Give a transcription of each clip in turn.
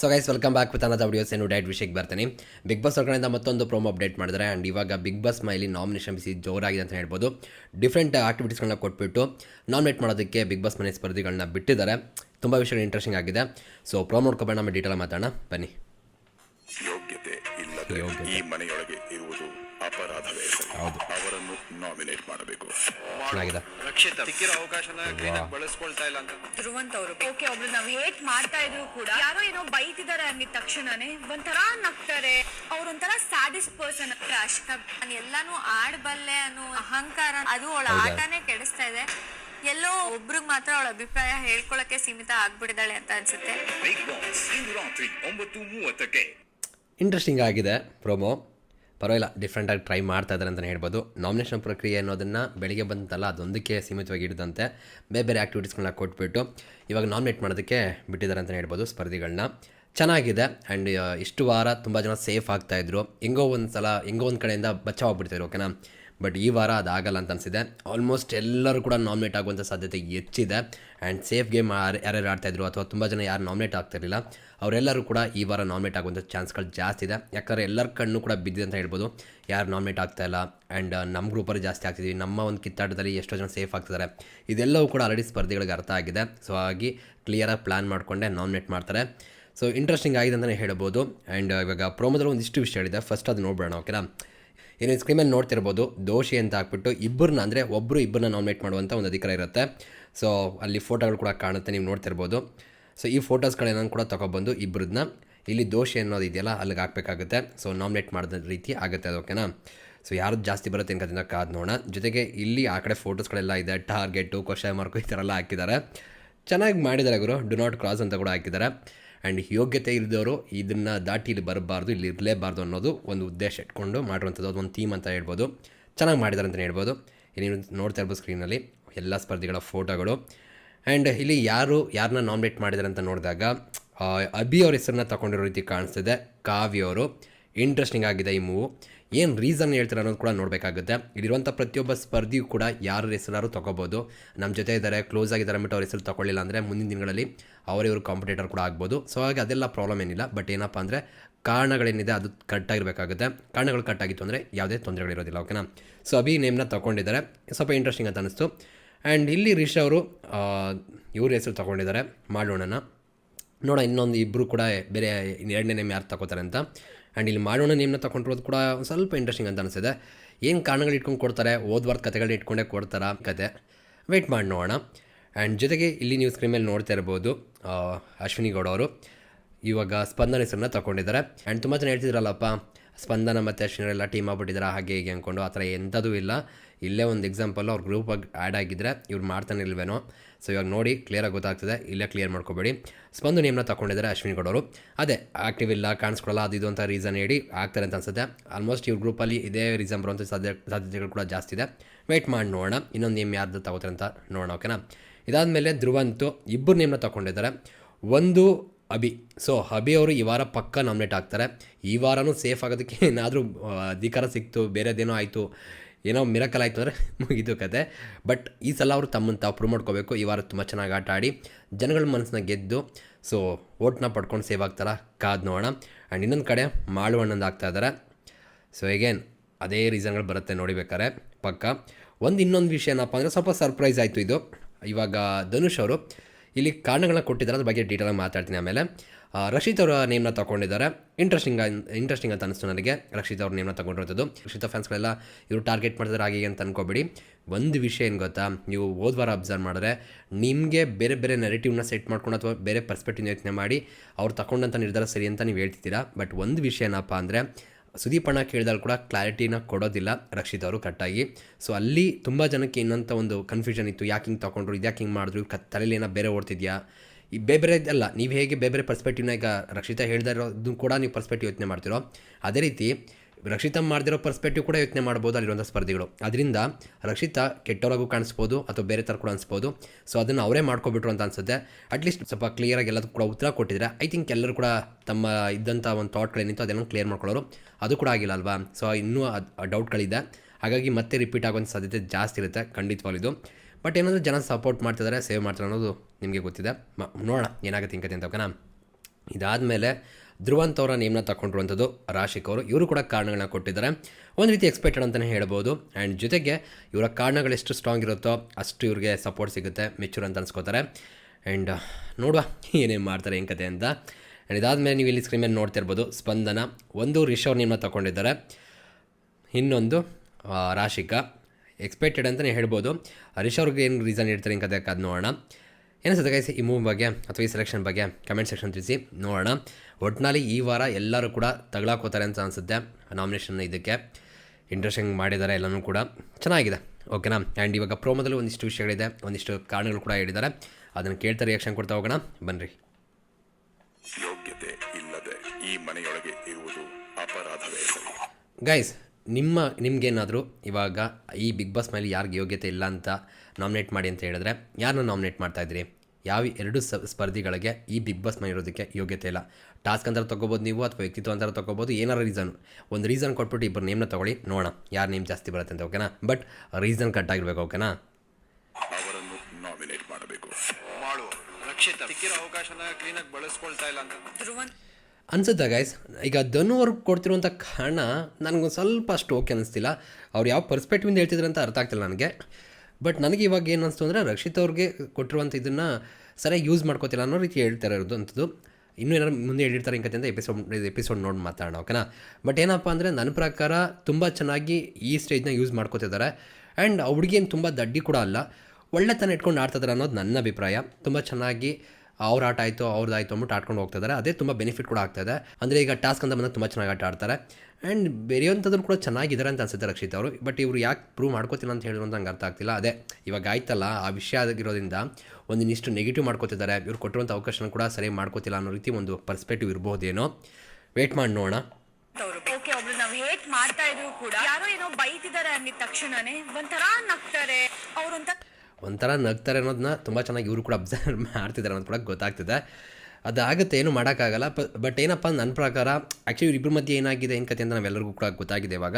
So guys welcome back with ಅನ್ನದ videos ಏನು diet ವಿಷಯಕ್ಕೆ ಬರ್ತೀನಿ. ಬಿಗ್ ಬಾಸ್ ಕಡೆಯಿಂದ ಮತ್ತೊಂದು ಪ್ರೋಮೋ ಅಪ್ಡೇಟ್ ಮಾಡಿದ್ದಾರೆ ಆ್ಯಂಡ್ ಇವಾಗ ಬಿಗ್ ಬಾಸ್ ಮೈಲಿ ನಾಮಿನೇಷನ್ ಬಿಸಿ ಜೋರಾಗಿದೆ ಅಂತ ಹೇಳ್ಬೋದು. ಡಿಫ್ರೆಂಟ್ ಆಕ್ಟಿವಿಟೀಸ್ಗಳನ್ನ ಕೊಟ್ಬಿಟ್ಟು ನಾಮಿನೇಟ್ ಮಾಡೋದಕ್ಕೆ ಬಿಗ್ ಬಾಸ್ ಮನೆ ಸ್ಪರ್ಧಿಗಳನ್ನ ಬಿಟ್ಟಿದ್ದಾರೆ. ತುಂಬ ವಿಷಯಗಳು ಇಂಟ್ರೆಸ್ಟಿಂಗ್ ಆಗಿದೆ. ಸೊ ಪ್ರೋಮೋ ನೋಡ್ಕೊಬೇಡ, ನಮ್ಮ ಡೀಟೇಲ್ ಮಾತಾಡೋಣ. ಬನ್ನಿ. ಈ ಮನೆಯೊಳಗೆ ಇರುವುದು ಅಪರಾಧವೇ. ಹೌದು. ಅವರನ್ನು ನಾಮಿನೇಟ್ ಮಾಡಬೇಕು. ಚೆನ್ನಾಗಿದೆ. ರಕ್ಷಿತ. ಸಿಕ್ಕಿರೋ ಅವಕಾಶನ ಕ್ಲೀನಾಗಿ ಬಳಸ್ಕೊಳ್ತಾ ಇಲ್ಲ ಅಂತ. ಧ್ರುವಂತ್ ಅವರು. ಓಕೆ ಒಬ್ರು ನಾವು ಹೇಟ್ ಮಾಡ್ತಾ ಇದ್ರು ಕೂಡ ಯಾರೋ ಏನೋ ಬೈತಿದ್ದಾರೆ ಅಂದಿದ ತಕ್ಷಣನೇ ಒಂಥರ ನಗ್ತಾರೆ. ಅವ್ರೊಂಥರ ಸ್ಯಾಡಿಸ್ಟ್ ಪರ್ಸನ್ ಕ್ರಾಶ್ ನಾನು ಎಲ್ಲಾನು ಆಡಬಲ್ಲೆ ಅನ್ನೋ ಅಹಂಕಾರ. ಅದು ಅವಳ ಆಟನೇ ಕೆಡಿಸ್ತಾ ಇದೆ. ಎಲ್ಲೋ ಒಬ್ರಿಗೆ ಮಾತ್ರ ಅವಳ ಅಭಿಪ್ರಾಯ ಹೇಳ್ಕೊಳಕ್ಕೆ ಸೀಮಿತ ಆಗ್ಬಿಡಿದಾಳೆ ಅಂತ ಅನ್ಸುತ್ತೆ. ಬಿಗ್ ಬಾಸ್ ಇಂದು ರಾತ್ರಿ ಒಂಬತ್ತು ಮೂವತ್ತಕ್ಕೆ ಇಂಟ್ರೆಸ್ಟಿಂಗ್ ಆಗಿದೆ ಪ್ರೋಮೋ ಪರವಾಗಿಲ್ಲ ಡಿಫ್ರೆಂಟಾಗಿ ಟ್ರೈ ಮಾಡ್ತಾ ಇದ್ದಾರೆ ಅಂತಲೇ ಹೇಳ್ಬೋದು. ನಾಮಿನೇಷನ್ ಪ್ರಕ್ರಿಯೆ ಅನ್ನೋದನ್ನು ಬೆಳಿಗ್ಗೆ ಬಂತಲ್ಲ, ಅದೊಂದಕ್ಕೆ ಸೀಮಿತವಾಗಿ ಹಿಡಿದಂತೆ ಬೇರೆ ಬೇರೆ ಆ್ಯಕ್ಟಿವಿಟೀಸ್ಗಳನ್ನ ಕೊಟ್ಬಿಟ್ಟು ಇವಾಗ ನಾಮಿನೇಟ್ ಮಾಡೋದಕ್ಕೆ ಬಿಟ್ಟಿದ್ದಾರೆ ಅಂತಲೇ ಹೇಳ್ಬೋದು ಸ್ಪರ್ಧಿಗಳನ್ನ ಚೆನ್ನಾಗಿದೆ ಆ್ಯಂಡ್ ಇಷ್ಟು ವಾರ ತುಂಬ ಜನ ಸೇಫ್ ಆಗ್ತಾಯಿದ್ರು ಹೆಂಗೋ ಒಂದು ಸಲ ಹೆಂಗೋ ಒಂದು ಕಡೆಯಿಂದ ಬಚಾವಾಗ್ಬಿಡ್ತಾಯಿದ್ರು ಓಕೆನಾ ಬಟ್ ಈ ವಾರ ಅದಾಗಲ್ಲ ಅಂತ ಅನಿಸಿದೆ. ಆಲ್ಮೋಸ್ಟ್ ಎಲ್ಲರೂ ಕೂಡ ನಾಮಿನೇಟ್ ಆಗುವಂಥ ಸಾಧ್ಯತೆ ಹೆಚ್ಚಿದೆ. ಆ್ಯಂಡ್ ಸೇಫ್ ಗೇಮ್ ಯಾರು, ಯಾರ್ಯಾರು ಆಡ್ತಾಯಿದ್ರು ಅಥವಾ ತುಂಬ ಜನ ಯಾರು ನಾಮಿನೇಟ್ ಆಗ್ತಿರಲಿಲ್ಲ, ಅವರೆಲ್ಲರೂ ಕೂಡ ಈ ವಾರ ನಾಮಿನೇಟ್ ಆಗುವಂಥ ಚಾನ್ಸ್ಗಳು ಜಾಸ್ತಿ ಇದೆ. ಯಾಕಂದರೆ ಎಲ್ಲರ ಕಣ್ಣು ಕೂಡ ಬಿದ್ದಿದೆ ಅಂತ ಹೇಳ್ಬೋದು. ಯಾರು ನಾಮಿನೇಟ್ ಆಗ್ತಾಯಿಲ್ಲ ಆ್ಯಂಡ್ ನಮ್ಮ ಗ್ರೂಪಲ್ಲಿ ಜಾಸ್ತಿ ಆಗ್ತಿದ್ವಿ. ನಮ್ಮ ಒಂದು ಕಿತ್ತಾಟದಲ್ಲಿ ಎಷ್ಟೋ ಜನ ಸೇಫ್ ಆಗ್ತಿದ್ದಾರೆ ಇದೆಲ್ಲವೂ ಕೂಡ ಆಲ್ರೆಡಿ ಸ್ಪರ್ಧಿಗಳಿಗೆ ಅರ್ಥ ಆಗಿದೆ. ಸೊ ಹಾಗಾಗಿ ಕ್ಲಿಯರಾಗಿ ಪ್ಲ್ಯಾನ್ ಮಾಡಿಕೊಂಡೆ ನಾಮಿನೇಟ್ ಮಾಡ್ತಾರೆ. ಸೊ ಇಂಟ್ರೆಸ್ಟಿಂಗ್ ಆಗಿದೆ ಅಂತಲೇ ಹೇಳ್ಬೋದು. ಆ್ಯಂಡ್ ಇವಾಗ ಪ್ರೋಮೋದಲ್ಲಿ ಒಂದಿಷ್ಟು ವಿಷಯಗಳಿದೆ ಫಸ್ಟ್ ಅದು ನೋಡ್ಬೋಣ ಓಕೆನಾ ಏನು ಸ್ಕ್ರೀಮಲ್ಲಿ ನೋಡ್ತಿರ್ಬೋದು, ದೋಷಿ ಅಂತ ಹಾಕ್ಬಿಟ್ಟು ಇಬ್ಬರನ್ನ ಅಂದರೆ ಒಬ್ಬರು ಇಬ್ಬರನ್ನ ನಾಮಿನೇಟ್ ಮಾಡುವಂಥ ಒಂದು ಅಧಿಕಾರ ಇರುತ್ತೆ. ಸೊ ಅಲ್ಲಿ ಫೋಟೋಗಳು ಕೂಡ ಕಾಣುತ್ತೆ, ನೀವು ನೋಡ್ತಿರ್ಬೋದು. ಸೊ ಈ ಫೋಟೋಸ್ಗಳೇನೋ ಕೂಡ ತೊಗೊಬಂದು ಇಬ್ಬರನ್ನ ಇಲ್ಲಿ ದೋಷಿ ಅನ್ನೋದು ಇದೆಯಲ್ಲ, ಅಲ್ಲಿಗೆ ಹಾಕಬೇಕಾಗುತ್ತೆ. ಸೊ ನಾಮಿನೇಟ್ ಮಾಡಿದ ರೀತಿ ಆಗುತ್ತೆ ಅದು ಓಕೆನಾ ಸೊ ಯಾರು ಜಾಸ್ತಿ ಬರುತ್ತೆ ಅನ್ಕೋದಿಂದ ಕಾದು ನೋಡೋಣ. ಜೊತೆಗೆ ಇಲ್ಲಿ ಆ ಕಡೆ ಫೋಟೋಸ್ಗಳೆಲ್ಲ ಇದೆ ಟಾರ್ಗೆಟು ಕ್ವಶನ್ ಮಾರ್ಕು ಈ ಥರ ಎಲ್ಲ ಹಾಕಿದ್ದಾರೆ. ಚೆನ್ನಾಗಿ ಮಾಡಿದ್ದಾರೆ ಗುರು ಡು ನಾಟ್ ಕ್ರಾಸ್ ಅಂತ ಕೂಡ ಹಾಕಿದ್ದಾರೆ. ಆ್ಯಂಡ್ ಯೋಗ್ಯತೆ ಇಲ್ಲದವರು ಇದನ್ನು ದಾಟಿ ಇಲ್ಲಿ ಬರಬಾರ್ದು, ಇಲ್ಲಿ ಇರಲೇಬಾರ್ದು ಅನ್ನೋದು ಒಂದು ಉದ್ದೇಶ ಇಟ್ಕೊಂಡು ಮಾಡಿರುವಂಥದ್ದು, ಅದೊಂದು ಥೀಮ್ ಅಂತ ಹೇಳ್ಬೋದು. ಚೆನ್ನಾಗಿ ಮಾಡಿದ್ದಾರೆ ಅಂತಲೇ ಹೇಳ್ಬೋದು. ಇಲ್ಲಿ ನೋಡ್ತಾ ಇರ್ಬೋದು ಸ್ಕ್ರೀನಲ್ಲಿ ಎಲ್ಲ ಸ್ಪರ್ಧಿಗಳ ಫೋಟೋಗಳು. ಆ್ಯಂಡ್ ಇಲ್ಲಿ ಯಾರು ಯಾರನ್ನ ನಾಮಿನೇಟ್ ಮಾಡಿದ್ದಾರೆ ಅಂತ ನೋಡಿದಾಗ ಅಭಿ ಅವ್ರ ಹೆಸರನ್ನ ತಗೊಂಡಿರೋ ರೀತಿ ಕಾಣಿಸ್ತಿದೆ, ಕಾವ್ಯ ಅವರು. ಇಂಟ್ರೆಸ್ಟಿಂಗ್ ಆಗಿದೆ ಈ ಮೂವು. ಏನು ರೀಸನ್ ಹೇಳ್ತಾರೆ ಅನ್ನೋದು ಕೂಡ ನೋಡಬೇಕಾಗುತ್ತೆ. ಇಲ್ಲಿರುವಂಥ ಪ್ರತಿಯೊಬ್ಬ ಸ್ಪರ್ಧಿಯು ಕೂಡ ಯಾರ ಹೆಸರಾರು ತೊಗೋಬೋದು. ನಮ್ಮ ಜೊತೆ ಇದ್ದಾರೆ ಕ್ಲೋಸ್ ಆಗಿದ್ದಾರೆ ಅಂದ್ಬಿಟ್ಟು ಅವ್ರ ಹೆಸರು ತೊಗೊಳ್ಳಿಲ್ಲ ಅಂದರೆ ಮುಂದಿನ ದಿನಗಳಲ್ಲಿ ಅವರಿವರು ಕಾಂಪಿಟೇಟರ್ ಕೂಡ ಆಗ್ಬೋದು. ಸೊ ಹಾಗೆ ಅದೆಲ್ಲ ಪ್ರಾಬ್ಲಮ್ ಏನಿಲ್ಲ. ಬಟ್ ಏನಪ್ಪ ಅಂದರೆ ಕಾರಣಗಳೇನಿದೆ ಅದು ಕರೆಕ್ಟಾಗಿರಬೇಕಾಗುತ್ತೆ ಕಾರಣಗಳು ಕಟ್ಟಾಗಿತ್ತು ಅಂದರೆ ಯಾವುದೇ ತೊಂದರೆಗಳಿರೋದಿಲ್ಲ ಓಕೆನಾ ಸೊ ಅಭಿ ನೇಮ್ನ ತೊಗೊಂಡಿದ್ದಾರೆ. ಸ್ವಲ್ಪ ಇಂಟ್ರೆಸ್ಟಿಂಗ್ ಅಂತ ಅನಿಸ್ತು. ಆ್ಯಂಡ್ ಇಲ್ಲಿ ರಿಷ್ ಅವರು ಇವ್ರ ಹೆಸರು ತೊಗೊಂಡಿದ್ದಾರೆ. ಮಾಡೋಣನ. ನೋಡೋಣ, ಇನ್ನೊಂದು ಇಬ್ಬರು ಕೂಡ ಬೇರೆ ಎರಡನೇ ನೇಮ್ ಯಾರು ತಗೋತಾರೆ ಅಂತ. ಆ್ಯಂಡ್ ಇಲ್ಲಿ ಮಾಡೋಣ ನೇಮ್ನ ತಗೊಂಡಿರೋದು ಕೂಡ ಸ್ವಲ್ಪ ಇಂಟ್ರೆಸ್ಟಿಂಗ್ ಅಂತ ಅನಿಸಿದೆ ಏನು ಕಾರಣಗಳು ಇಟ್ಕೊಂಡು ಕೊಡ್ತಾರೆ? ಓದ್ವಾರ್ದ ಕಥೆಗಳು ಇಟ್ಕೊಂಡೇ ಕೊಡ್ತಾರಾ ಕತೆ? ವೆಯ್ಟ್ ಮಾಡಿ ನೋಡೋಣ. ಆ್ಯಂಡ್ ಜೊತೆಗೆ ಇಲ್ಲಿ ನೀವು ಸ್ಕ್ರೀನ್ ಮೇಲೆ ನೋಡ್ತಾ ಇರ್ಬೋದು ಅಶ್ವಿನಿ ಗೌಡ ಅವರು ಇವಾಗ ಸ್ಪಂದನ ಹೆಸರನ್ನ ತಗೊಂಡಿದ್ದಾರೆ. ಆ್ಯಂಡ್ ತುಂಬ ಜನ ಹೇಳ್ತಿದ್ರಲ್ಲಪ್ಪ ಸ್ಪಂದನ ಮತ್ತು ಅಶ್ವಿನರೆಲ್ಲ ಟೀಮ್ ಆಗ್ಬಿಟ್ಟಿದ್ದಾರೆ ಹಾಗೆ ಹೀಗೆ ಅಂದ್ಕೊಂಡು ಆ ಥರ ಎಂಥದೂ ಇಲ್ಲ. ಇಲ್ಲೇ ಒಂದು ಎಕ್ಸಾಂಪಲ್ ಅವ್ರ ಗ್ರೂಪಾಗಿ ಆ್ಯಡ್ ಆಗಿದ್ದರೆ ಇವ್ರು ಮಾಡ್ತಾನೆ ಇಲ್ವೇನೋ. ಸೊ ಇವಾಗ ನೋಡಿ ಕ್ಲಿಯರಾಗಿ ಗೊತ್ತಾಗ್ತದೆ. ಇಲ್ಲೇ ಕ್ಲಿಯರ್ ಮಾಡ್ಕೋಬೇಡಿ. ಸ್ಪಂದು ನೇಮ್ನ ತಗೊಂಡಿದ್ದಾರೆ ಅಶ್ವಿನ್ ಗೌಡವರು. ಅದೇ ಆ್ಯಕ್ಟಿವ್ ಇಲ್ಲ, ಕಾಣಿಸ್ಕೊಳ್ಳಲ್ಲ, ಅದು ಇದು ಅಂತ ರೀಸನ್ ಹೇಳಿ ಆಗ್ತಾರೆ ಅಂತ ಅನ್ಸುತ್ತೆ. ಆಲ್ಮೋಸ್ಟ್ ಇವ್ರ ಗ್ರೂಪಲ್ಲಿ ಇದೇ ರೀಸನ್ ಬರುವಂಥ ಸಾಧ್ಯ, ಸಾಧ್ಯತೆಗಳು ಕೂಡ ಜಾಸ್ತಿ ಇದೆ. ವೆಯ್ಟ್ ಮಾಡಿ ನೋಡೋಣ. ಇನ್ನೊಂದು ನೇಮ್ ಯಾರ್ದು ತಗೋತಾರೆ ಅಂತ ನೋಡೋಣ ಓಕೆನಾ ಇದಾದಮೇಲೆ ಧ್ರುವಂತು ಇಬ್ಬರು ನೇಮ್ನ ತಗೊಂಡಿದ್ದಾರೆ ಒಂದು ಅಭಿ ಸೊ ಅಭಿ ಅವರು ಈ ವಾರ ಪಕ್ಕ ನಾಮಿನೇಟ್ ಆಗ್ತಾರೆ. ಈ ವಾರನೂ ಸೇಫ್ ಆಗೋದಕ್ಕೆ ಏನಾದರೂ ಅಧಿಕಾರ ಸಿಕ್ತು ಬೇರೆದೇನೋ ಆಯಿತು, ಏನೋ ಮಿರಕಲ್ ಆಯಿತು ಅಂದರೆ ಮುಗಿದು ಕತೆ. ಬಟ್ ಈ ಸಲ ಅವರು ತಮ್ಮನ್ನು ತಾವು ಪ್ರೂವ್ ಮಾಡ್ಕೋಬೇಕು. ಈ ವಾರ ತುಂಬ ಚೆನ್ನಾಗಿ ಆಟ ಆಡಿ, ಜನಗಳ ಮನಸ್ಸನ್ನ ಗೆದ್ದು ಸೊ ವೋಟ್ನ ಪಡ್ಕೊಂಡು ಸೇವ್ ಆಗ್ತಾರೆ? ಕಾದು ನೋಡೋಣ. ಆ್ಯಂಡ್ ಇನ್ನೊಂದು ಕಡೆ ಮಾಳುವಣ್ಣಂದು ಆಗ್ತಾ ಇದ್ದಾರೆ ಸೊ ಎಗೇನ್ ಅದೇ ರೀಸನ್ಗಳು ಬರುತ್ತೆ ನೋಡಿಬೇಕಾರೆ ಪಕ್ಕ. ಒಂದು ಇನ್ನೊಂದು ವಿಷಯ ಏನಪ್ಪ ಅಂದರೆ ಸ್ವಲ್ಪ ಸರ್ಪ್ರೈಸ್ ಆಯಿತು ಇದು. ಇವಾಗ ಧನುಷ್ ಅವರು ಇಲ್ಲಿ ಕಾರಣಗಳನ್ನ ಕೊಟ್ಟಿದ್ದಾರೆ, ಅದ್ರ ಬಗ್ಗೆ ಡೀಟೇಲಾಗಿ ಮಾತಾಡ್ತೀನಿ ಆಮೇಲೆ. ರಕ್ಷಿತ್ ಅವರ ನೇಮ್ನ ತಗೊಂಡಿದ್ದಾರೆ. ಇಂಟ್ರೆಸ್ಟಿಂಗ್ ಇಂಟ್ರೆಸ್ಟಿಂಗ್ ಅಂತ ಅನಿಸ್ತು ನನಗೆ, ರಕ್ಷಿತ್ ಅವ್ರ ನೇಮ್ನ ತಗೊಂಡಿರೋದು. ರಕ್ಷಿತ ಫ್ಯಾನ್ಸ್ಗಳೆಲ್ಲ ಇವರು ಟಾರ್ಗೆಟ್ ಮಾಡಿದ್ರೆ ಹಾಗೆ ಅಂತ ಅನ್ಕೋಬೇಡಿ. ಒಂದು ವಿಷಯ ಏನು ಗೊತ್ತಾ, ನೀವು ಹೋದ್ವಾರ ಅಬ್ಸರ್ವ್ ಮಾಡಿದ್ರೆ ನಿಮಗೆ ಬೇರೆ ಬೇರೆ ನೆರೆಟಿವ್ನ ಸೆಟ್ ಮಾಡ್ಕೊಂಡು ಅಥವಾ ಬೇರೆ ಪರ್ಸ್ಪೆಕ್ಟಿವ್ ಯೋಚನೆ ಮಾಡಿ ಅವ್ರು ತಗೊಂಡಂಥ ನಿರ್ಧಾರ ಸರಿ ಅಂತ ನೀವು ಹೇಳ್ತಿದ್ದೀರಾ. ಬಟ್ ಒಂದು ವಿಷಯ ಏನಪ್ಪ ಅಂದರೆ ಸುದೀಪ್ ಅಣ್ಣ ಕೇಳಿದಾಗ ಕೂಡ ಕ್ಲಾರಿಟಿನ ಕೊಡೋದಿಲ್ಲ ರಕ್ಷಿತ್ ಅವರು ಕಟ್ಟಾಗಿ. ಸೊ ಅಲ್ಲಿ ತುಂಬ ಜನಕ್ಕೆ ಇನ್ನಂಥ ಒಂದು ಕನ್ಫ್ಯೂಷನ್ ಇತ್ತು. ಯಾಕೆ ಹಿಂಗೆ ತೊಗೊಂಡ್ರು? ಇದ್ಯಾಕೆ ಹಿಂಗೆ ಮಾಡಿದ್ರು? ಕ ತಲೆಯಲ್ಲಿ ಬೇರೆ ಓಡ್ತಿದ್ಯಾ? ಈ ಬೇರೆ ಅಲ್ಲ ನೀವು ಹೇಗೆ ಬೇರೆ ಬೇರೆ ಪರ್ಸ್ಪೆಕ್ಟಿವ್ನ ಈಗ ರಕ್ಷಿತಾ ಹೇಳ್ತಾ ಇರೋದು ಕೂಡ ನೀವು ಪರ್ಸ್ಪೆಕ್ಟಿವ್ ಯೋಚನೆ ಮಾಡ್ತಿರೋ. ಅದೇ ರೀತಿ ರಕ್ಷಿತಾ ಮಾಡ್ದಿರೋ ಪರ್ಸ್ಪೆಕ್ಟಿವ್ ಕೂಡ ಯೋಚನೆ ಮಾಡ್ಬೋದು ಅಲ್ಲಿರುವಂಥ ಸ್ಪರ್ಧಿಗಳು. ಅದರಿಂದ ರಕ್ಷಿತಾ ಕೆಟ್ಟವರಾಗೂ ಕಾಣಿಸ್ಬೋದು ಅಥವಾ ಬೇರೆ ಥರ ಕೂಡ ಅನಿಸ್ಬೋದು. ಸೊ ಅದನ್ನು ಅವರೇ ಮಾಡ್ಕೊಬಿಟ್ರು ಅಂತ ಅನ್ಸುತ್ತೆ. ಅಟ್ಲೀಸ್ಟ್ ಸ್ವಲ್ಪ ಕ್ಲಿಯರಾಗಿ ಎಲ್ಲದಕ್ಕೂ ಕೂಡ ಉತ್ತರ ಕೊಟ್ಟಿದ್ದಾರೆ. ಐ ಥಿಂಕ್ ಎಲ್ಲರೂ ಕೂಡ ತಮ್ಮ ಇದ್ದಂಥ ಒಂದು ಥಾಟ್ಗಳೇನಿತ್ತು ಅದೆಲ್ಲ ಕ್ಲಿಯರ್ ಮಾಡ್ಕೊಳ್ಳೋರು. ಅದು ಕೂಡ ಆಗಿಲ್ಲ ಅಲ್ವಾ? ಸೊ ಇನ್ನೂ ಡೌಟ್ಗಳಿದೆ ಹಾಗಾಗಿ ಮತ್ತೆ ರಿಪೀಟ್ ಆಗುವಂಥ ಸಾಧ್ಯತೆ ಜಾಸ್ತಿ ಇರುತ್ತೆ ಖಂಡಿತವಾಗ್ಲೂ ಇದು. ಬಟ್ ಏನಾದರೂ ಜನ ಸಪೋರ್ಟ್ ಮಾಡ್ತಿದ್ದಾರೆ ಸೇವ್ ಮಾಡ್ತಾರೆ ಅನ್ನೋದು ನಿಮಗೆ ಗೊತ್ತಿದೆ. ಮ- ನೋಡೋಣ ಏನಾಗುತ್ತೆ ಹಿಂಗತ್ತೆ ಅಂತ ಓಕೆನಾ? ಇದಾದಮೇಲೆ ಧ್ರುವಂತ್ ಅವರ ನೇಮ್ನ ತಗೊಂಡಿರುವಂಥದ್ದು ರಾಶಿಕ್ ಅವರು. ಇವರು ಕೂಡ ಕಾರಣಗಳನ್ನ ಕೊಟ್ಟಿದ್ದಾರೆ. ಒಂದು ರೀತಿ ಎಕ್ಸ್ಪೆಕ್ಟೆಡ್ ಅಂತಲೇ ಹೇಳ್ಬೋದು. ಆ್ಯಂಡ್ ಜೊತೆಗೆ ಇವರ ಕಾರಣಗಳು ಎಷ್ಟು ಸ್ಟ್ರಾಂಗ್ ಇರುತ್ತೋ ಅಷ್ಟು ಇವ್ರಿಗೆ ಸಪೋರ್ಟ್ ಸಿಗುತ್ತೆ ಮೆಚೂರ್ ಅಂತ ಅನ್ಸ್ಕೋತಾರೆ. ಆ್ಯಂಡ್ ನೋಡುವ ಏನೇನು ಮಾಡ್ತಾರೆ ಏನು ಕತೆ ಅಂತ. ಆ್ಯಂಡ್ ಇದಾದಮೇಲೆ ನೀವು ಇಲ್ಲಿ ಸ್ಕ್ರೀನ್ ಮೇಲೆ ನೋಡ್ತಿರ್ಬೋದು ಸ್ಪಂದನ ಒಂದು ರಿಷವ್ ನೇಮ್ನ ತಗೊಂಡಿದ್ದಾರೆ ಇನ್ನೊಂದು ರಾಶಿಕ. ಎಕ್ಸ್ಪೆಕ್ಟೆಡ್ ಅಂತಲೇ ಹೇಳ್ಬೋದು. ಹರೀಶ್ ಅವ್ರಿಗೆ ಏನು ರೀಸನ್ ಇರ್ತಾರೆ ಅಂತ ಕತೆ ಅದು ನೋಡೋಣ. ಏನಿಸುತ್ತೆ ಗೈಸ್ ಈ ಮೂವಿ ಬಗ್ಗೆ ಅಥವಾ ಈ ಸೆಲೆಕ್ಷನ್ ಬಗ್ಗೆ ಕಮೆಂಟ್ ಸೆಕ್ಷನ್ ತಿಳಿಸಿ. ನೋಡೋಣ. ಒಟ್ಟಿನಲ್ಲಿ ಈ ವಾರ ಎಲ್ಲರೂ ಕೂಡ ತಗ್ಲಾಕೋತಾರೆ ಅಂತ ಅನಿಸುತ್ತೆ ನಾಮಿನೇಷನ್ ಇದಕ್ಕೆ. ಇಂಟ್ರೆಸ್ಟಿಂಗ್ ಮಾಡಿದ್ದಾರೆ ಎಲ್ಲನೂ ಕೂಡ. ಚೆನ್ನಾಗಿದೆ. ಓಕೆನಾ ಆ್ಯಂಡ್ ಇವಾಗ ಪ್ರೋಮೋದಲ್ಲಿ ಒಂದಿಷ್ಟು ವಿಷಯಗಳಿದೆ. ಒಂದಿಷ್ಟು ಕಾರಣಗಳು ಕೂಡ ಹೇಳಿದ್ದಾರೆ. ಅದನ್ನು ಕೇಳ್ತಾ ರಿಯಾಕ್ಷನ್ ಕೊಡ್ತಾ ಹೋಗೋಣ. ಬನ್ನಿರಿ ಯೋಗ್ಯತೆ ಇಲ್ಲದೆ ಈ ಮನೆಯೊಳಗೆ ಇರುವುದು ಅಪರಾಧವೇ ಗೈಸ್ ನಿಮ್ಮ ನಿಮಗೇನಾದರೂ ಇವಾಗ ಈ ಬಿಗ್ ಬಾಸ್ ಮೇಲೆ ಯಾರಿಗೆ ಯೋಗ್ಯತೆ ಇಲ್ಲ ಅಂತ ನಾಮಿನೇಟ್ ಮಾಡಿ ಅಂತ ಹೇಳಿದ್ರೆ ಯಾರನ್ನ ನಾಮಿನೇಟ್ ಮಾಡ್ತಾ ಇದ್ರಿ ಯಾವ ಎರಡು ಸ್ಪರ್ಧಿಗಳಿಗೆ ಈ ಬಿಗ್ ಬಾಸ್ ಮನೆ ಇರೋದಕ್ಕೆ ಯೋಗ್ಯತೆ ಇಲ್ಲ. ಟಾಸ್ಕ್ ಅಂತಾರೆ ತೊಗೋಬೋದು ನೀವು ಅಥವಾ ವ್ಯಕ್ತಿತ್ವ ಅಂತಾರೆ ತೊಗೋಬೋದು ಏನಾರ ರೀಸನ್ ಒಂದು ರೀಸನ್ ಕೊಟ್ಬಿಟ್ಟು ಇಬ್ಬರು ನೇಮ್ನ ತೊಗೊಳ್ಳಿ ನೋಡೋಣ ಯಾರು ನೇಮ್ ಜಾಸ್ತಿ ಬರುತ್ತೆ ಅಂತ ಓಕೆನಾ ಬಟ್ ರೀಸನ್ ಕಟ್ ಆಗಿರ್ಬೇಕು ಓಕೆನಾ ಅವರನ್ನು ನಾಮಿನೇಟ್ ಮಾಡಬೇಕು. ಮಾಡುವ. ರಕ್ಷಿತ. ಸಿಕ್ಕಿರೋ ಅವಕಾಶನ ಕ್ಲೀನಾಗಿ ಬಳಸ್ಕೊಳ್ತಾ ಇಲ್ಲ ಅಂತ. ಧ್ರುವನ್. ಅನ್ಸುತ್ತೆ ಗೈಸ್ ಈಗ ಧನು ಅವ್ರಿಗೆ ಕೊಡ್ತಿರುವಂಥ ಕಾರಣ ನನಗೊಂದು ಸ್ವಲ್ಪ ಅಷ್ಟು ಓಕೆ ಅನ್ನಿಸ್ತಿಲ್ಲ ಅವ್ರು ಯಾವ ಪರ್ಸ್ಪೆಕ್ಟಿವಿಂದ ಹೇಳ್ತಿದ್ರು ಅಂತ ಅರ್ಥ ಆಗ್ತಿಲ್ಲ ನನಗೆ. ಬಟ್ ನನಗೆ ಇವಾಗ ಏನು ಅನಿಸ್ತು ಅಂದರೆ ರಕ್ಷಿತ್ ಅವ್ರಿಗೆ ಕೊಟ್ಟಿರುವಂಥ ಇದನ್ನು ಸರಿಯಾಗಿ ಯೂಸ್ ಮಾಡ್ಕೋತಿಲ್ಲ ಅನ್ನೋ ರೀತಿ ಹೇಳ್ತಾರೆ ಇರೋದು ಅಂಥದ್ದು ಇನ್ನೂ ಏನಾದ್ರು ಮುಂದೆ ಹೇಳಿರ್ತಾರೆ ಹಿಂಗೆ ಅಂತ ಎಪಿಸೋಡ್ ಎಪಿಸೋಡ್ ನೋಡಿ ಮಾತಾಡೋಣ ಓಕೆನಾ ಬಟ್ ಏನಪ್ಪ ಅಂದರೆ ನನ್ನ ಪ್ರಕಾರ ತುಂಬ ಚೆನ್ನಾಗಿ ಈ ಸ್ಟೇಜ್ನ ಯೂಸ್ ಮಾಡ್ಕೋತಿದ್ದಾರೆ. ಆ್ಯಂಡ್ ಆ ಏನು ತುಂಬ ದಡ್ಡಿ ಕೂಡ ಅಲ್ಲ. ಒಳ್ಳೆತನ ಇಟ್ಕೊಂಡು ಆಡ್ತಿದ್ದಾರೆ ಅನ್ನೋದು ನನ್ನ ಅಭಿಪ್ರಾಯ. ತುಂಬ ಚೆನ್ನಾಗಿ ಅವ್ರ ಆಟ ಆಯಿತು ಅವ್ರದ್ದಾಯ್ತು ಅಂದ್ಬಿಟ್ಟು ಆಡ್ಕೊಂಡು ಹೋಗ್ತಾ ಇದ್ದಾರೆ ಅದೇ ತುಂಬ ಬೆನಿಫಿಟ್ ಕೂಡ ಆಗ್ತಾ ಇದೆ. ಅಂದರೆ ಈಗ ಟಾಸ್ಕ್ ಅಂತ ಬಂದಾಗ ತುಂಬ ಚೆನ್ನಾಗಿ ಆಟ ಆಡ್ತಾರೆ. ಆ್ಯಂಡ್ ಬೇರೆಯಂಥದ್ರು ಕೂಡ ಚೆನ್ನಾಗಿದ್ದಾರೆ ಅಂತ ಅನ್ಸುತ್ತೆ ರಕ್ಷಿತ್ ಅವರು. ಬಟ್ ಇವರು ಯಾಕೆ ಪ್ರೂವ್ ಮಾಡ್ಕೋತಿಲ್ಲ ಅಂತ ಹೇಳಿದ್ರು ಅಂತ ನಂಗೆ ಅರ್ಥ ಆಗ್ತಿಲ್ಲ. ಅದೇ, ಇವಾಗ ಆಯ್ತಲ್ಲ, ಆ ವಿಷಯ ಆಗಿರೋದ್ರಿಂದ ಒಂದಿಷ್ಟು ನೆಗೆಟಿವ್ ಮಾಡ್ಕೋತಿದ್ದಾರೆ ಇವ್ರು ಕೊಟ್ಟಿರುವಂಥ ಅವಕಾಶನ ಕೂಡ ಸರಿ ಮಾಡ್ಕೋತಿಲ್ಲ ಅನ್ನೋ ರೀತಿ ಒಂದು ಪರ್ಸ್ಪೆಕ್ಟಿವ್ ಇರ್ಬೋದೇನೋ. ವೇಟ್ ಮಾಡಿ ನೋಡೋಣ. ಮಾಡ್ತಾ ಇದ್ರು ಕೂಡ, ಯಾರೋ ಏನೋ ಬೈತಿದ್ದಾರೆ ಅಂದಿದ ತಕ್ಷಣನೇ ಒಂಥರ ನಗ್ತಾರೆ. ಅವ್ರೊಂಥರ ಒಂಥರ ನಗ್ತಾರೆ ಅನ್ನೋದನ್ನ ತುಂಬ ಚೆನ್ನಾಗಿ ಇವರು ಕೂಡ ಅಬ್ಸರ್ವ್ ಮಾಡ್ತಿದ್ದಾರೆ ಅನ್ನೋದು ಕೂಡ ಗೊತ್ತಾಗ್ತಿದೆ. ಅದಾಗುತ್ತೆ, ಏನು ಮಾಡೋಕ್ಕಾಗಲ್ಲ. ಬಟ್ ಏನಪ್ಪ ನನ್ನ ಪ್ರಕಾರ ಆ್ಯಕ್ಚುಲಿ ಇವ್ರಿಬ್ಬರ ಮಧ್ಯೆ ಏನಾಗಿದೆ ಏನು ಕತೆ ಅಂತ ನಾವೆಲ್ಲರಿಗೂ ಕೂಡ ಗೊತ್ತಾಗಿದೆ ಇವಾಗ.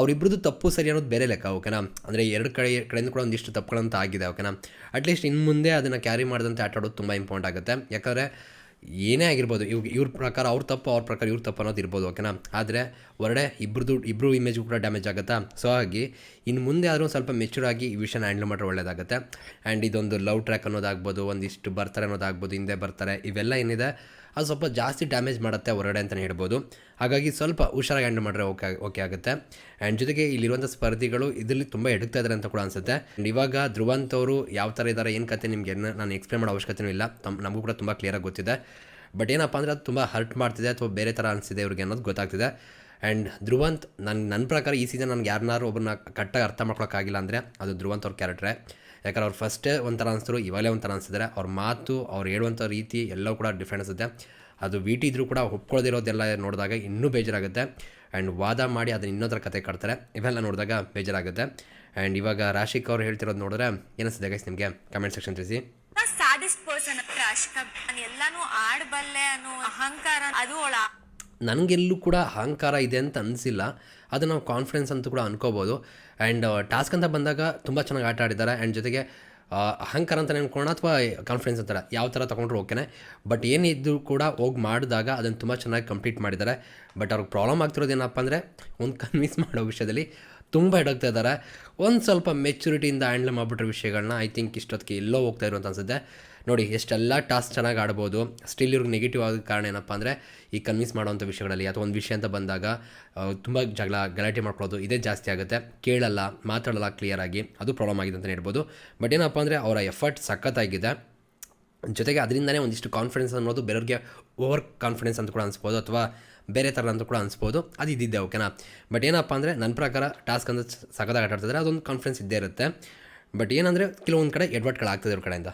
ಅವರಿಬ್ಬರದ್ದು ತಪ್ಪು ಸರಿ ಅನ್ನೋದು ಬೇರೆ ಲೆಕ್ಕ, ಓಕೆನಾ? ಅಂದರೆ ಎರಡು ಕಡೆ, ಕಡೆಯಿಂದ ಕೂಡ ಒಂದಿಷ್ಟು ತಪ್ಪುಗಳಂತ ಆಗಿದೆ, ಓಕೆನಾ? ಅಟ್ಲೀಸ್ಟ್ ಇನ್ನು ಮುಂದೆ ಅದನ್ನು ಕ್ಯಾರಿ ಮಾಡಿದಂತೆ ಆಟ ಆಡೋದು ತುಂಬ ಇಂಪಾರ್ಟೆಂಟ್ ಆಗುತ್ತೆ. ಯಾಕಂದರೆ ಏನೇ ಆಗಿರ್ಬೋದು ಇವ್ ಇವ್ರ ಪ್ರಕಾರ ಅವ್ರ ತಪ್ಪು, ಅವ್ರ ಪ್ರಕಾರ ಇವ್ರ ತಪ್ಪು ಅನ್ನೋದು ಇರ್ಬೋದು ಓಕೆನಾ ಆದರೆ ಹೊರಡೆ ಇಬ್ಬರದು ಇಬ್ಬರು ಇಮೇಜ್ ಕೂಡ ಡ್ಯಾಮೇಜ್ ಆಗುತ್ತಾ? ಸೊ ಹಾಗಾಗಿ ಇನ್ನು ಮುಂದೆ ಆದರೂ ಸ್ವಲ್ಪ ಮೆಚೂರ್ ಆಗಿ ಈ ವಿಷಯನ ಹ್ಯಾಂಡಲ್ ಮಾಡಿದ್ರೆ ಒಳ್ಳೇದಾಗುತ್ತೆ. ಆ್ಯಂಡ್ ಇದೊಂದು ಲವ್ ಟ್ರ್ಯಾಕ್ ಅನ್ನೋದಾಗ್ಬೋದು, ಒಂದಿಷ್ಟು ಬರ್ತಾರೆ ಅನ್ನೋದಾಗ್ಬೋದು, ಹಿಂದೆ ಬರ್ತಾರೆ, ಇವೆಲ್ಲ ಏನಿದೆ, ಅದು ಸ್ವಲ್ಪ ಜಾಸ್ತಿ ಡ್ಯಾಮೇಜ್ ಮಾಡುತ್ತೆ ಹೊರಗಡೆ ಅಂತಲೇ ಹೇಳ್ಬೋದು. ಹಾಗಾಗಿ ಸ್ವಲ್ಪ ಹುಷಾರಾಗಿ ಹ್ಯಾಂಡಲ್ ಮಾಡಿದ್ರೆ ಓಕೆ ಓಕೆ ಆಗುತ್ತೆ. ಆ್ಯಂಡ್ ಜೊತೆಗೆ ಇಲ್ಲಿರುವಂಥ ಸ್ಪರ್ಧಿಗಳು ಇದರಲ್ಲಿ ತುಂಬ ಎಡುಕ್ತಾ ಇದ್ದಾರೆ ಅಂತ ಕೂಡ ಅನಿಸುತ್ತೆ. ಆ್ಯಂಡ್ ಇವಾಗ ಧ್ರುವಂತ್ ಅವರು ಯಾವ ಥರ ಇದ್ದಾರೆ ಏನು ಕತೆ, ನಿಮಗೆ ನಾನು ಎಕ್ಸ್ಪ್ಲೇನ್ ಮಾಡೋ ಅವಶ್ಯಕತೆಯೂ ಇಲ್ಲ. ತಮ್ಮ ನಮಗೂ ಕೂಡ ತುಂಬ ಕ್ಲಿಯರಾಗಿ ಗೊತ್ತಿದೆ. ಬಟ್ ಏನಪ್ಪ ಅಂದರೆ ಅದು ತುಂಬ ಹರ್ಟ್ ಮಾಡ್ತಿದೆ ಅಥವಾ ಬೇರೆ ಥರ ಅನಿಸಿದೆ ಇವ್ರಿಗೆ ಅನ್ನೋದು ಗೊತ್ತಾಗ್ತಿದೆ. ಆ್ಯಂಡ್ ಧ್ರುವಂತ್ ನನ್ನ ನನ್ನ ಪ್ರಕಾರ ಈ ಸೀಸನ್ ನನಗೆ ಯಾರನ್ನಾರು ಒಬ್ಬರನ್ನ ಕಟ್ಟಾಗಿ ಅರ್ಥ ಮಾಡ್ಕೊಳಕ್ಕಾಗಿಲ್ಲ ಅಂದರೆ ಅದು ಧ್ರುವಂತ್ ಅವ್ರ ಕ್ಯಾರೆಕ್ಟ್ರೆ ಯಾಕಂದ್ರೆ ಅವ್ರು ಫಸ್ಟೇ ಒಂಥರ ಅನಿಸಿದ್ರು, ಇವಾಗಲೇ ಒಂಥರ ಅನಿಸಿದ್ದಾರೆ ಅವ್ರ ಮಾತು, ಅವ್ರು ಹೇಳುವಂಥ ರೀತಿ ಎಲ್ಲವೂ ಕೂಡ ಡಿಫ್ರೆಂಟ್ ಅನಿಸುತ್ತೆ. ಅದು ವಿ ಟಿ ಇದ್ರೂ ಕೂಡ ಒಪ್ಕೊಳ್ಳೋದಿರೋದೆಲ್ಲ ನೋಡಿದಾಗ ಇನ್ನೂ ಬೇಜಾರಾಗುತ್ತೆ. ಆ್ಯಂಡ್ ವಾದ ಮಾಡಿ ಅದನ್ನ ಇನ್ನೊಂದರ ಕತೆ ಕಟ್ತಾರೆ. ಇವೆಲ್ಲ ನೋಡಿದಾಗ ಬೇಜಾರಾಗುತ್ತೆ. ಆ್ಯಂಡ್ ಇವಾಗ ರಾಶಿಕ್ ಅವ್ರು ಹೇಳ್ತಿರೋದು ನೋಡಿದ್ರೆ ಏನಿಸ್ತದೆ ಗೈಸ್ ನಿಮಗೆ? ಕಮೆಂಟ್ ಸೆಕ್ಷನ್ ತಿಳಿಸಿ. ಎಲ್ಲಾನು ಆಡ್ಬಲ್ಲೆ ಅನ್ನೋ ಅಹಂಕಾರ, ಅದು ಅವಳ ನನಗೆಲ್ಲೂ ಕೂಡ ಅಹಂಕಾರ ಇದೆ ಅಂತ ಅನಿಸಿಲ್ಲ. ಅದು ನಾವು ಕಾನ್ಫಿಡೆನ್ಸ್ ಅಂತ ಕೂಡ ಅನ್ಕೋಬೋದು. ಆ್ಯಂಡ್ ಟಾಸ್ಕ್ ಅಂತ ಬಂದಾಗ ತುಂಬ ಚೆನ್ನಾಗಿ ಆಟ ಆಡಿದ್ದಾರೆ. ಆ್ಯಂಡ್ ಜೊತೆಗೆ ಅಹಂಕಾರ ಅಂತ ನೆನ್ಕೊಳ್ಳೋಣ ಅಥವಾ ಕಾನ್ಫಿಡೆನ್ಸ್ ಅಂತಾರೆ ಯಾವ ಥರ ತೊಗೊಂಡ್ರು ಓಕೆನೆ ಬಟ್ ಏನಿದ್ದು ಕೂಡ ಹೋಗಿ ಮಾಡಿದಾಗ ಅದನ್ನು ತುಂಬ ಚೆನ್ನಾಗಿ ಕಂಪ್ಲೀಟ್ ಮಾಡಿದ್ದಾರೆ. ಬಟ್ ಅವ್ರಿಗೆ ಪ್ರಾಬ್ಲಮ್ ಆಗ್ತಿರೋದು ಏನಪ್ಪ ಅಂದರೆ, ಒಂದು ಕನ್ವಿನ್ಸ್ ಮಾಡೋ ವಿಷಯದಲ್ಲಿ ತುಂಬ ಎಡಗ್ತಾ ಇದ್ದಾರೆ. ಒಂದು ಸ್ವಲ್ಪ ಮೆಚುರಿಟಿಯಿಂದ ಹ್ಯಾಂಡಲ್ ಮಾಡಿಬಿಟ್ರೆ ವಿಷಯಗಳನ್ನ ಐ ಥಿಂಕ್ ಇಷ್ಟೊತ್ತಿಗೆ ಎಲ್ಲೋ ಹೋಗ್ತಾ ಇರುವಂತ ಅನ್ಸುತ್ತೆ. ನೋಡಿ, ಎಷ್ಟೆಲ್ಲ ಟಾಸ್ಕ್ ಚೆನ್ನಾಗಿ ಆಡ್ಬೋದು. ಸ್ಟಿಲ್ ಇವ್ರಿಗೆ ನೆಗೆಟಿವ್ ಆಗೋ ಕಾರಣ ಏನಪ್ಪ ಅಂದರೆ, ಈ ಕನ್ವಿನ್ಸ್ ಮಾಡೋವಂಥ ವಿಷಯಗಳಲ್ಲಿ ಅಥವಾ ಒಂದು ವಿಷಯ ಅಂತ ಬಂದಾಗ ತುಂಬ ಜಗಳ, ಗಲಾಟೆ ಮಾಡ್ಕೊಳ್ಳೋದು ಇದೇ ಜಾಸ್ತಿ ಆಗುತ್ತೆ. ಕೇಳಲ್ಲ, ಮಾತಾಡಲ್ಲ ಕ್ಲಿಯರಾಗಿ ಅದು ಪ್ರಾಬ್ಲಮ್ ಆಗಿದೆ ಅಂತಲೇ ಹೇಳ್ಬೋದು. ಬಟ್ ಏನಪ್ಪ ಅಂದರೆ, ಅವರ ಎಫರ್ಟ್ ಸಖತ್ತಾಗಿದೆ. ಜೊತೆಗೆ ಅದರಿಂದನೇ ಒಂದಿಷ್ಟು ಕಾನ್ಫಿಡೆನ್ಸ್ ಅನ್ನೋದು ಬೇರೆಯವ್ರಿಗೆ ಓವರ್ ಕಾನ್ಫಿಡೆನ್ಸ್ ಅಂತ ಕೂಡ ಅನಿಸ್ಬೋದು ಅಥವಾ ಬೇರೆ ಥರ ಅಂತ ಕೂಡ ಅನಿಸ್ಬೋದು. ಅದು ಇದ್ದಿದ್ದೆ ಓಕೆನಾ ಬಟ್ ಏನಪ್ಪ ಅಂದರೆ ನನ್ನ ಪ್ರಕಾರ ಟಾಸ್ಕ್ ಅಂತ ಸಖತ್ತಾಗಿ ಆಟ ಆಡ್ತಿದ್ರೆ ಅದೊಂದು ಕಾನ್ಫಿಡೆನ್ಸ್ ಇದ್ದೇ ಇರುತ್ತೆ. ಬಟ್ ಏನಂದರೆ, ಕೆಲವೊಂದು ಕಡೆ ಎಡ್ವರ್ಟ್ಗಳಾಗ್ತದೆ ಅವ್ರ ಕಡೆಯಿಂದ.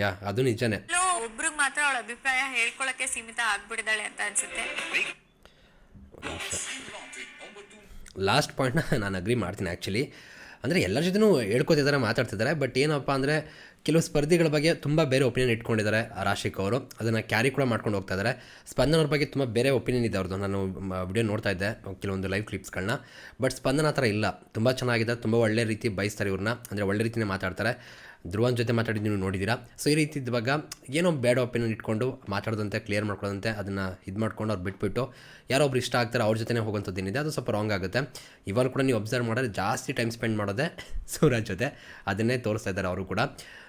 ಯಾ ಅದು ನಿಜನೇ. ಒಬ್ರಿಗೆ ಮಾತ್ರ ಅವಳ ಅಭಿಪ್ರಾಯ ಹೇಳ್ಕೊಳಕ್ಕೆ ಸೀಮಿತ ಆಗ್ಬಿಡಿದಾಳೆ ಅಂತ ಅನ್ಸುತ್ತೆ. ಲಾಸ್ಟ್ ಪಾಯಿಂಟ್ನ ನಾನು ಅಗ್ರಿ ಮಾಡ್ತೀನಿ ಆ್ಯಕ್ಚುಲಿ ಅಂದರೆ ಎಲ್ಲರ ಜೊತೆನೂ ಹೇಳ್ಕೊತಿದ್ದಾರೆ ಮಾತಾಡ್ತಿದ್ದಾರೆ ಬಟ್ ಏನಪ್ಪ ಅಂದರೆ ಕೆಲವು ಸ್ಪರ್ಧಿಗಳ ಬಗ್ಗೆ ತುಂಬ ಬೇರೆ ಒಪಿನಿಯನ್ ಇಟ್ಕೊಂಡಿದ್ದಾರೆ ರಾಶಿಕ್ ಅವರು. ಅದನ್ನು ಕ್ಯಾರಿ ಕೂಡ ಮಾಡ್ಕೊಂಡು ಹೋಗ್ತಾ ಇದ್ದಾರೆ ಸ್ಪಂದನ ಅವ್ರ ಬಗ್ಗೆ ತುಂಬ ಬೇರೆ ಒಪಿನಿಯನ್ ಇದೆ ಅವ್ರದ್ದು ನಾನು ವಿಡಿಯೋ ನೋಡ್ತಾ ಇದ್ದೆ ಕೆಲವೊಂದು ಲೈವ್ ಕ್ಲಿಪ್ಸ್ಗಳನ್ನ ಬಟ್ ಸ್ಪಂದನ ಆ ಥರ ಇಲ್ಲ. ತುಂಬ ಚೆನ್ನಾಗಿದೆ ತುಂಬ ಒಳ್ಳೆ ರೀತಿ ಬಯಸ್ತಾರೆ ಇವ್ರನ್ನ. ಅಂದರೆ ಒಳ್ಳೆ ರೀತಿಯೇ ಮಾತಾಡ್ತಾರೆ. ಧ್ರುವನ್ ಜೊತೆ ಮಾತಾಡಿದ್ದು ನೀವು ನೋಡಿದ್ದೀರಾ. ಸೊ ಈ ರೀತಿ ಇದ್ದಾಗ ಏನೋ ಬ್ಯಾಡ್ ಒಪಿನಿಯನ್ ಇಟ್ಕೊಂಡು ಮಾತಾಡೋದಂತೆ ಕ್ಲಿಯರ್ ಮಾಡ್ಕೊಳ್ಳೋದಂತೆ ಅದನ್ನು ಇದು ಮಾಡ್ಕೊಂಡು ಅವ್ರು ಬಿಟ್ಬಿಟ್ಟು ಯಾರೋ ಒಬ್ರು ಇಷ್ಟ ಆಗ್ತಾರೆ ಅವ್ರ ಜೊತೆ ಹೋಗೋಂಥದ್ದು ಏನಿದೆ, ಅದು ಸ್ವಲ್ಪ ರಾಂಗ್ ಆಗುತ್ತೆ. ಇವಾಗ ಕೂಡ ನೀವು ಅಬ್ಸರ್ವ್ ಮಾಡಿದ್ರೆ ಜಾಸ್ತಿ ಟೈಮ್ ಸ್ಪೆಂಡ್ ಮಾಡೋದೆ ಸೂರಜ್ ಜೊತೆ. ಅದನ್ನೇ ತೋರಿಸ್ತಾ ಇದ್ದಾರೆ ಅವರು ಕೂಡ.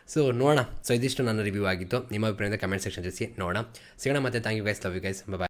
ಸೊ ನೋಡೋಣ. ಸೊ ಇದಿಷ್ಟು ನನ್ನ ರಿವ್ಯೂ ಆಗಿತ್ತು. ನಿಮ್ಮ ಅಭಿಪ್ರಾಯದಿಂದ ಕಮೆಂಟ್ ಸೆಕ್ಷನ್ ತಿಳಿಸಿ. ನೋಡೋಣ. ಸಿಗೋಣ ಮತ್ತೆ. Thank you guys love you guys bye